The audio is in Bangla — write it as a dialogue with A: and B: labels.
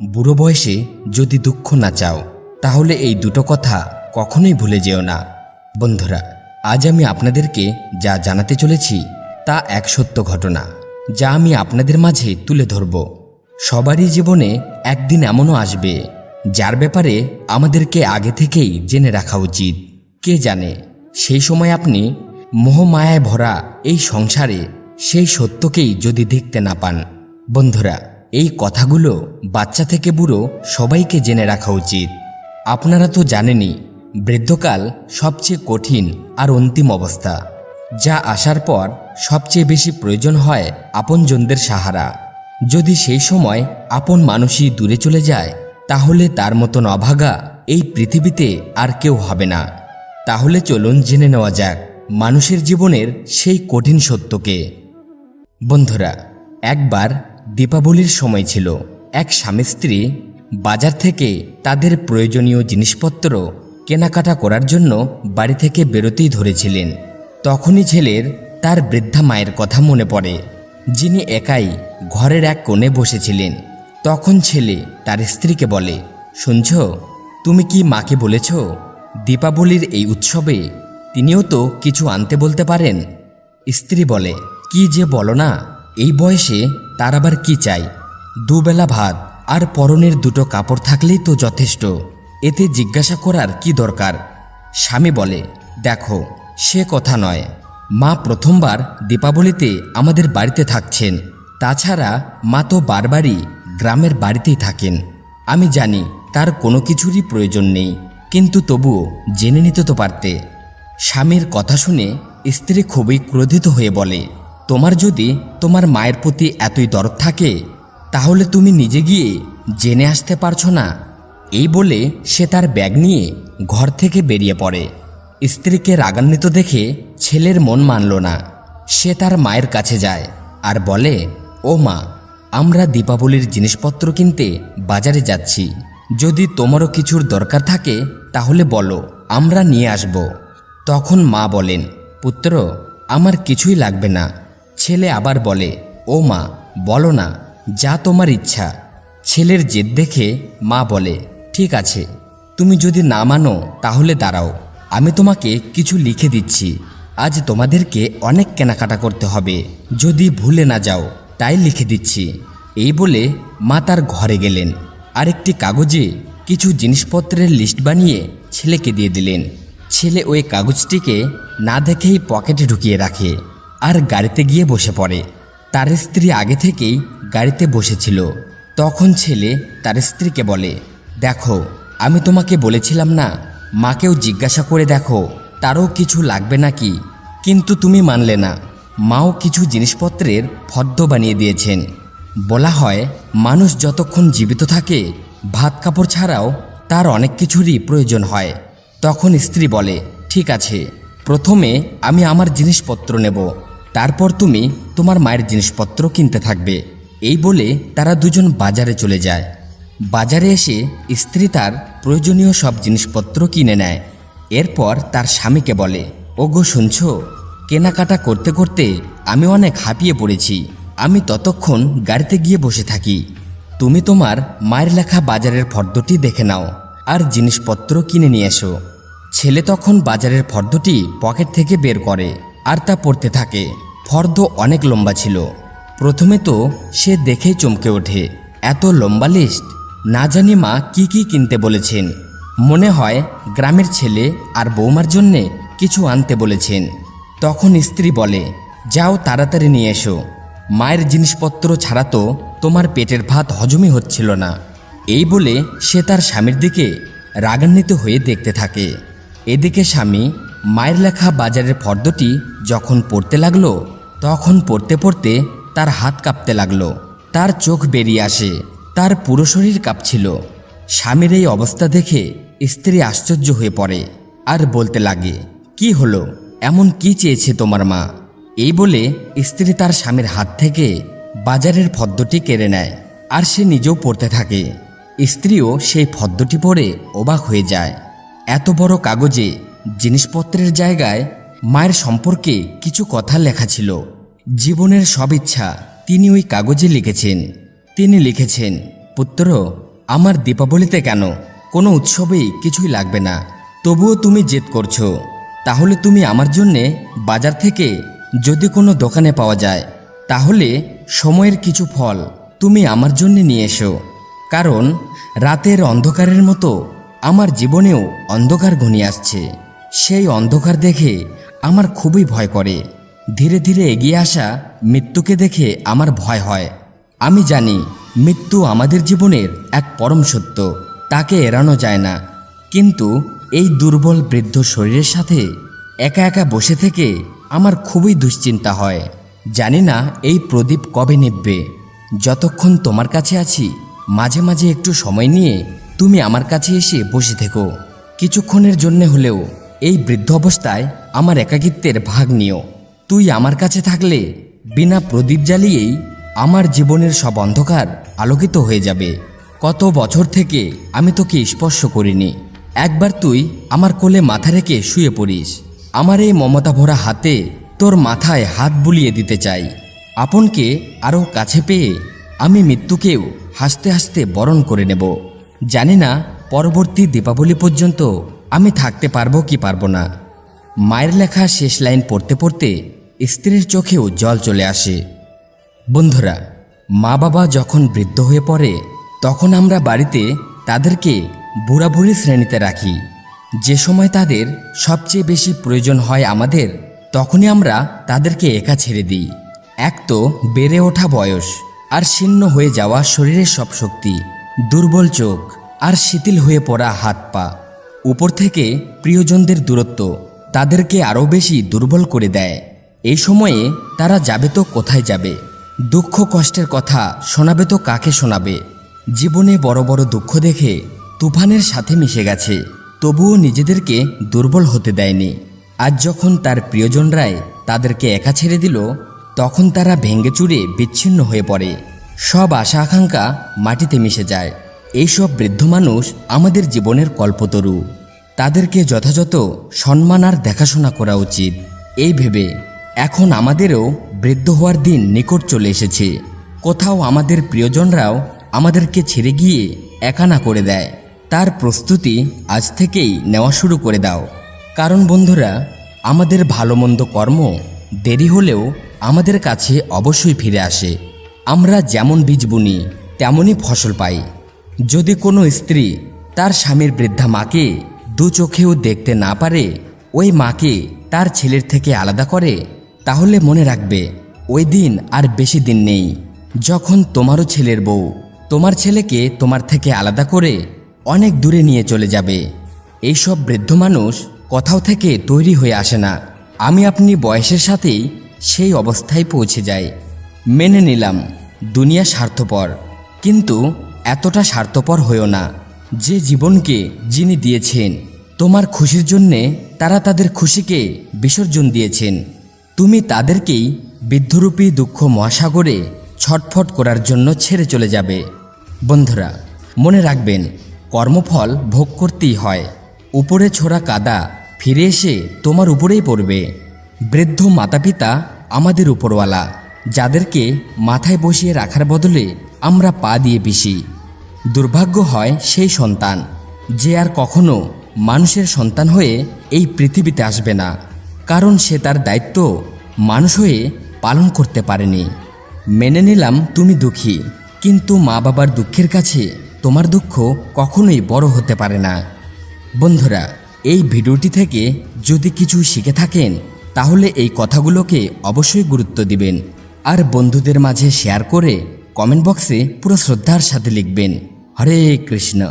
A: বুড়ো বয়সে যদি দুঃখ না চাও, তাহলে এই দুটো কথা কখনোই ভুলে যেও না। বন্ধুরা, আজ আমি আপনাদেরকে যা জানাতে চলেছি, তা এক সত্য ঘটনা, যা আমি আপনাদের মাঝে তুলে ধরব। সবারই জীবনে একদিন এমনও আসবে, যার ব্যাপারে আমাদেরকে আগে থেকেই জেনে রাখা উচিত। কে জানে, সেই সময় আপনি মোহমায়ায় ভরা এই সংসারে সেই সত্যকেই যদি দেখতে না পান। বন্ধুরা এই কথাগুলো বাচ্চা থেকে বুড়ো সবাইকে জেনে রাখা উচিত। আপনারা তো জানেনই, বৃদ্ধকাল সবচেয়ে কঠিন আর অন্তিম অবস্থা, যা আসার পর সবচেয়ে বেশি প্রয়োজন হয় আপনজনদের সাহারা। যদি সেই সময় আপন মানুষই দূরে চলে যায়, তাহলে তার মতন অভাগা এই পৃথিবীতে আর কেউ হবে না। তাহলে চলুন জেনে নেওয়া যাক মানুষের জীবনের সেই কঠিন সত্যকে। বন্ধুরা, একবার দীপাবলির সময় ছিল। এক স্বামী স্ত্রী বাজার থেকে তাদের প্রয়োজনীয় জিনিসপত্র কেনাকাটা করার জন্য বাড়ি থেকে বেরোতেই ধরেছিলেন। তখনই ছেলের তার বৃদ্ধা মায়ের কথা মনে পড়ে, যিনি একাই ঘরের এক কোণে বসেছিলেন। তখন ছেলে তার স্ত্রীকে বলে, শুনছ, তুমি কি মাকে বলেছ দীপাবলির এই উৎসবে তিনিও তো কিছু আনতে বলতে পারেন? স্ত্রী বলে, কি যে বলো না এই বয়সে তার আবার কি চাই? দুবেলা ভাত আর পরনের দুটো কাপড় থাকলেই তো যথেষ্ট। এতে জিজ্ঞাসা করার কি দরকার? স্বামী বলে, দেখো, সে কথা নয়। মা প্রথমবার দীপাবলিতে আমাদের বাড়িতে থাকছেন। তাছাড়া মা তো বারবারই গ্রামের বাড়িতেই থাকেন। আমি জানি তার কোনো কিছুরই প্রয়োজন নেই, কিন্তু তবুও জেনে নিতে তো পারতে। স্বামীর কথা শুনে স্ত্রী খুবই ক্রোধিত হয়ে বলে তোমার যদি তোমার মায়ের প্রতি এতই দরদ থাকে, তাহলে তুমি নিজে গিয়ে জেনে আসতে পারছ না। এই বলে সে তার ব্যাগ নিয়ে ঘর থেকে বেরিয়ে পড়ে। স্ত্রীকে রাগান্বিত দেখে ছেলের মন মানল না। সে তার মায়ের কাছে যায় আর বলে, ও মা, আমরা দীপাবলির জিনিসপত্র কিনতে বাজারে যাচ্ছি। যদি তোমারও কিছুর দরকার থাকে, তাহলে বলো, আমরা নিয়ে আসব। তখন মা বলেন, পুত্র, আমার কিছুই লাগবে না। ছেলে আবার বলে, ও মা, বলো না, যা তোমার ইচ্ছা। ছেলের জেদ দেখে মা বলে, ঠিক আছে, তুমি যদি না মানো তাহলে দাঁড়াও, আমি তোমাকে কিছু লিখে দিচ্ছি। আজ তোমাদেরকে অনেক কেনাকাটা করতে হবে, যদি ভুলে না যাও, তাই লিখে দিচ্ছি। এই বলে মা তার ঘরে গেলেন। আরেকটি কাগজে কিছু জিনিসপত্রের লিস্ট বানিয়ে ছেলেকে দিয়ে দিলেন। ছেলে ওই কাগজটিকে না দেখেই পকেটে ঢুকিয়ে রাখে। আর গাড়িতে গিয়ে বসে পড়ে। তার স্ত্রী আগে থেকেই গাড়িতে বসেছিল। তখন ছেলে তার স্ত্রীকে বলে, দেখো, আমি তোমাকে বলেছিলাম না? মাকেও জিজ্ঞাসা করে দেখো, তারও কিছু লাগবে নাকি? কিন্তু তুমি মানলে না। মাও কিছু জিনিসপত্রের ফদ্দ বানিয়ে দিয়েছেন। বলা হয়, মানুষ যতক্ষণ জীবিত থাকে, ভাত কাপড় ছাড়াও তার অনেক কিছুরই প্রয়োজন হয়। তখন স্ত্রী বলে, ঠিক আছে, প্রথমে আমি আমার জিনিসপত্র নেব। তারপর তুমি তোমার মায়ের জিনিসপত্র কিনতে থাকবে। এই বলে তারা দুজন বাজারে চলে যায়। বাজারে এসে স্ত্রী তার প্রয়োজনীয় সব জিনিসপত্র কিনে নেয়। এরপর তার স্বামীকে বলে, ওগো, শুনছ? কেনাকাটা করতে করতে আমি অনেক হাঁপিয়ে পড়েছি। আমি ততক্ষণ গাড়িতে গিয়ে বসে থাকি। তুমি তোমার মায়ের লেখা বাজারের ফর্দটি দেখে নাও আর জিনিসপত্র কিনে নিয়ে এসো। ছেলে তখন বাজারের ফর্দটি পকেট থেকে বের করে। আর তা পড়তে থাকে। ফর্দ অনেক লম্বা ছিল। প্রথমে তো সে দেখেই চমকে ওঠে। এত লম্বা লিস্ট? না জানি মা কি কি কিনতে বলেছেন। মনে হয় গ্রামের ছেলে আর বৌমার জন্যে কিছু আনতে বলেছেন। তখন স্ত্রী বলে, যাও তাড়াতাড়ি নিয়ে এসো। মায়ের জিনিসপত্র ছাড়া তো তোমার পেটের ভাত হজমই হচ্ছিল না। এই বলে সে তার স্বামীর দিকে রাগান্বিত হয়ে দেখতে থাকে। এদিকে স্বামী মায়ের লেখা বাজারের ফর্দটি যখন পড়তে লাগল, তখন পড়তে পড়তে তার হাত কাঁপতে লাগল। তার চোখ বেরিয়ে আসে, তার পুরো শরীর কাঁপছিল। স্বামীর এই অবস্থা দেখে স্ত্রী আশ্চর্য হয়ে পড়ে আর বলতে লাগে, কি হলো? এমন কি চেয়েছে তোমার মা? এই বলে স্ত্রী তার স্বামীর হাত থেকে বাজারের ফদ্দটি কেড়ে নেয় আর সে নিজেও পড়তে থাকে। স্ত্রীও সেই ফদ্দটি পড়ে অবাক হয়ে যায়। এত বড় কাগজে জিনিসপত্রের জায়গায় মায়ের সম্পর্কে কিছু কথা লেখা ছিল। জীবনের সব ইচ্ছা তিনি ওই কাগজে লিখেছেন। তিনি লিখেছেন, পুত্র, আমার দীপাবলিতে কেন? কোনো উৎসবেই কিছুই লাগবে না। তবুও তুমি জেদ করছ। তাহলে তুমি আমার জন্যে বাজার থেকে যদি কোনো দোকানে পাওয়া যায়, তাহলে সময়ের কিছু ফল তুমি আমার জন্য নিয়ে এসো। কারণ রাতের অন্ধকারের মতো আমার জীবনেও অন্ধকার ঘনিয়ে আসছে। সেই অন্ধকার দেখে আমার খুবই ভয় করে। ধীরে ধীরে এগিয়ে আসা মৃত্যুকে দেখে আমার ভয় হয়। আমি জানি মৃত্যু আমাদের জীবনের এক পরম সত্য, তাকে এড়ানো যায় না। কিন্তু এই দুর্বল বৃদ্ধ শরীরের সাথে একা একা বসে থেকে আমার খুবই দুশ্চিন্তা হয়। জানি না এই প্রদীপ কবে নিববে যতক্ষণ তোমার কাছে আছি, মাঝে মাঝে একটু সময় নিয়ে তুমি আমার কাছে এসে বসে থেকো। কিছুক্ষণের জন্যে হলেও এই বৃদ্ধ অবস্থায় আমার একাকিত্বের ভাগ নিও। তুই আমার কাছে থাকলে বিনা প্রদীপ জ্বালিয়েই আমার জীবনের সব অন্ধকার আলোকিত হয়ে যাবে। কত বছর থেকে আমি তোকে স্পর্শ করিনি। একবার তুই আমার কোলে মাথা রেখে শুয়ে পড়িস। আমার এই মমতা ভরা হাতে তোর মাথায় হাত বুলিয়ে দিতে চাই। আপনকে আরও কাছে পেয়ে আমি মৃত্যুকেও হাসতে হাসতে বরণ করে নেব। জানি না পরবর্তী দীপাবলি পর্যন্ত আমি থাকতে পারব কি পারব না। মায়ের লেখা শেষ লাইন পড়তে পড়তে স্ত্রীর চোখেও জল চলে আসে। বন্ধুরা মা বাবা যখন বৃদ্ধ হয়ে পড়ে, তখন আমরা বাড়িতে তাদেরকে বুড়াবুড়ি শ্রেণীতে রাখি। যে সময় তাদের সবচেয়ে বেশি প্রয়োজন হয় আমাদের, তখনই আমরা তাদেরকে একা ছেড়ে দিই। এক তো বেড়ে ওঠা বয়স, আর শীর্ণ হয়ে যাওয়া শরীরের সব শক্তি, দুর্বল চোখ, আর শিথিল হয়ে পড়া হাত পা উপর থেকে প্রিয়জনদের দূরত্ব তাদেরকে আরও বেশি দুর্বল করে দেয়। এই সময়ে তারা যাবে তো কোথায় যাবে? দুঃখ কষ্টের কথা শোনাবে তো কাকে শোনাবে? জীবনে বড় বড় দুঃখ দেখে তুফানের সাথে মিশে গেছে। তবুও নিজেদেরকে দুর্বল হতে দেয়নি। আজ যখন তার প্রিয়জনরাই তাদেরকে একা ছেড়ে দিল, তখন তারা ভেঙ্গে চুরে বিচ্ছিন্ন হয়ে পড়ে। সব আশা আকাঙ্ক্ষা মাটিতে মিশে যায়। এইসব বৃদ্ধ মানুষ আমাদের জীবনের কল্পতরু। তাদেরকে যথাযথ সম্মান আর দেখাশোনা করা উচিত। এই ভেবে এখন আমাদেরও বৃদ্ধ হওয়ার দিন নিকট চলে এসেছে। কোথাও আমাদের প্রিয়জনরাও আমাদেরকে ছেড়ে গিয়ে একা না করে দেয়। তার প্রস্তুতি আজ থেকেই নেওয়া শুরু করে দাও। কারণ বন্ধুরা, আমাদের ভালো মন্দ কর্ম দেরি হলেও আমাদের কাছে অবশ্যই ফিরে আসে। আমরা যেমন বীজ বুনি, তেমনই ফসল পাই। যদি কোনো স্ত্রী তার স্বামীর বৃদ্ধা মাকে দু চোখেও দেখতে না পারে, ওই মাকে তার ছেলের থেকে আলাদা করে, তাহলে মনে রাখবে, ওই দিন আর বেশি দিন নেই। যখন তোমারও ছেলের বউ, তোমার ছেলেকে তোমার থেকে আলাদা করে অনেক দূরে নিয়ে চলে যাবে। এইসব বৃদ্ধ মানুষ কোথাও থেকে তৈরি হয়ে আসে না। আমি আপনি বয়সের সাথেই সেই অবস্থায় পৌঁছে যাই। মেনে নিলাম, দুনিয়া স্বার্থপর। কিন্তু এতটা স্বার্থপর হয়েও না। যে জীবনকে যিনি দিয়েছেন, তোমার খুশির জন্যে তারা তাদের খুশিকে বিসর্জন দিয়েছেন। তুমি তাদেরকেই বিদ্ধরূপী দুঃখ মহাসাগরে ছটফট করার জন্য ছেড়ে চলে যাবে। বন্ধুরা, মনে রাখবেন, কর্মফল ভোগ করতেই হয়। উপরে ছোড়া কাদা ফিরে এসে তোমার উপরেই পড়বে। বৃদ্ধ মাতাপিতা আমাদের উপরওয়ালা, যাদেরকে মাথায় বসিয়ে রাখার বদলে আমরা পা দিয়ে পিসি দুর্ভাগ্য হয় সেই সন্তান, যে আর কখনো মানুষের সন্তান হয়ে এই পৃথিবীতে আসবে না, কারণ সে তার দায়িত্ব মানুষ হয়ে পালন করতে পারেনি। মেনে নিলাম তুমি দুঃখী, কিন্তু মা বাবার দুঃখের কাছে তোমার দুঃখ কখনোই বড় হতে পারে না। বন্ধুরা, এই ভিডিওটি থেকে যদি কিছু শিখে থাকেন, তাহলে এই কথাগুলোকে অবশ্যই গুরুত্ব দিবেন। আর বন্ধুদের মাঝে শেয়ার করে কমেন্ট বক্সে পুরো শ্রদ্ধার সাথে লিখবেন। হরে কৃষ্ণ